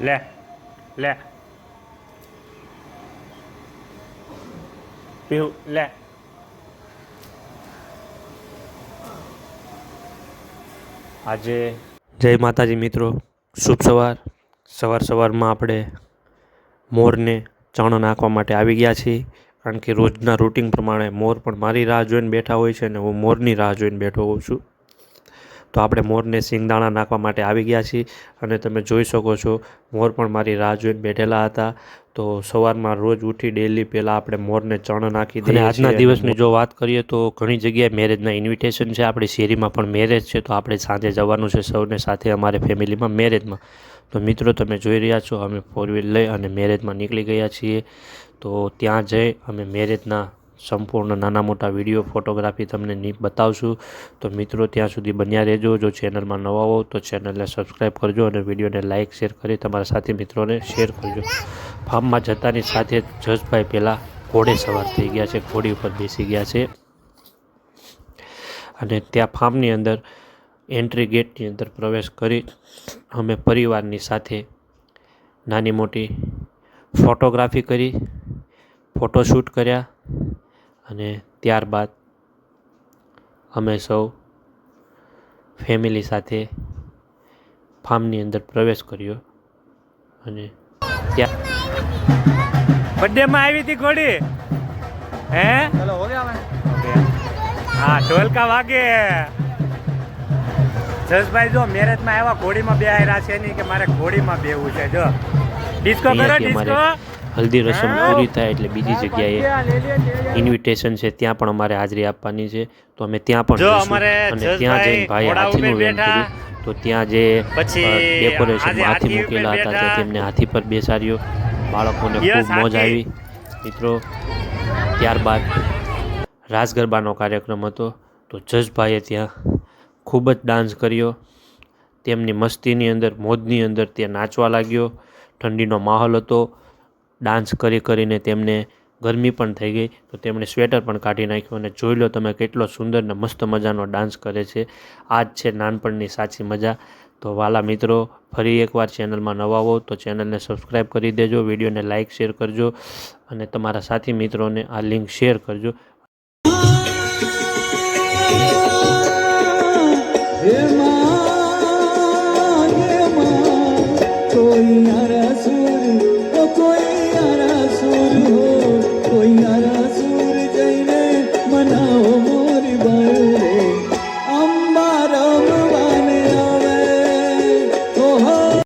લે લે. પીવું, લે. આજે જય માતાજી મિત્રો. શુભ સવાર. સવાર સવારમાં આપણે મોરને ચણો નાખવા માટે આવી ગયા છીએ. કારણ કે રોજના રૂટિન પ્રમાણે મોર પણ મારી રાહ જોઈને બેઠા હોય છે અને હું મોરની રાહ જોઈને બેઠો હોઉં છું. તો આપણે મોરને સિંગદાણા નાખવા માટે આવી ગયા છીએ અને તમે જોઈ શકો છો મોર પણ મારી રાહ જોઈને બેઠેલા હતા. તો સવારમાં રોજ ઉઠી ડેલી પહેલાં આપણે મોરને ચણ નાખી દઈએ આજના દિવસની જો વાત કરીએ તો ઘણી જગ્યાએ મેરેજના ઇન્વિટેશન છે. આપણી શેરીમાં પણ મેરેજ છે તો આપણે સાંજે જવાનું છે સૌને સાથે અમારે ફેમિલીમાં મેરેજમાં તો મિત્રો તમે જોઈ રહ્યા છો અમે ફોર વ્હીલ લઈ અને મેરેજમાં નીકળી ગયા છીએ. તો ત્યાં જઈ અમે મેરેજના સંપૂર્ણ નાના મોટા વીડિયો ફોટોગ્રાફી તમને બતાવશું. તો મિત્રો, ત્યાં સુધી બન્યા રહેજો. જો ચેનલમાં નવા હો, તો ચેનલને સબસ્ક્રાઈબ કરજો અને વિડીયોને લાઇક, શેર કરી તમારા સાથી મિત્રોને શેર કરજો. ફાર્મમાં જતાની સાથે જસભાઈ પહેલાં ઘોડે સવાર થઈ ગયા છે. ઘોડી ઉપર બેસી ગયા છે. અને ત્યાં ફાર્મની અંદર એન્ટ્રી ગેટની અંદર પ્રવેશ કરી અમે પરિવારની સાથે નાની મોટી ફોટોગ્રાફી કરી, ફોટોશૂટ કર્યા. અને ત્યારબાદ અમે સૌ ફેમિલી સાથે ફાર્મની અંદર પ્રવેશ કર્યો અને ત્યાં બર્થડેમાં આવી હતી ઘોડી? હે? હા ઢોલકા વાગે. જસભાઈ જો મેરેજમાં આવ્યા ઘોડીમાં બે આવ્યા છે નહીં કે મારે ઘોડીમાં બેવું છે જો. ડિસ્કો કરો ડિસ્કો. હલ્દી રસમ પૂરી થાય એટલે બીજી જગ્યાએ ઇન્વિટેશન છે ત્યાં પણ અમારે હાજરી આપવાની છે. તો અમે ત્યાં પણ અને ત્યાં જઈને ભાઈ હાથીનું વેન. કર્યું. તો ત્યાં જે ડેકોરેશન હાથી હાથી મૂકેલા હતા તે તેમને હાથી પર બેસાડ્યો. બાળકોને ખૂબ મોજ આવી. મિત્રો ત્યારબાદ રાસ ગરબાનો કાર્યક્રમ હતો. તો જસભાઈએ ત્યાં ખૂબ જ ડાન્સ કર્યો. તેમની મસ્તીની અંદર મોજની અંદર તે નાચવા લાગ્યો. ઠંડીનો માહોલ હતો. ડાન્સ કરી કરીને તેમને ગરમી પણ થઈ ગઈ, તો તેમણે સ્વેટર પણ કાઢી નાખ્યું અને જોઈ લો તમે કેટલો સુંદર ને મસ્ત મજાનો ડાન્સ કરે છે. આ જ છે નાનપણની સાચી મજા. તો વાલા મિત્રો, ફરી એકવાર ચેનલમાં નવા હો તો ચેનલને સબસ્ક્રાઈબ કરી દેજો, વિડીયોને લાઇક શેર કરજો અને તમારા સાથી મિત્રોને આ લિંક શેર કરજો.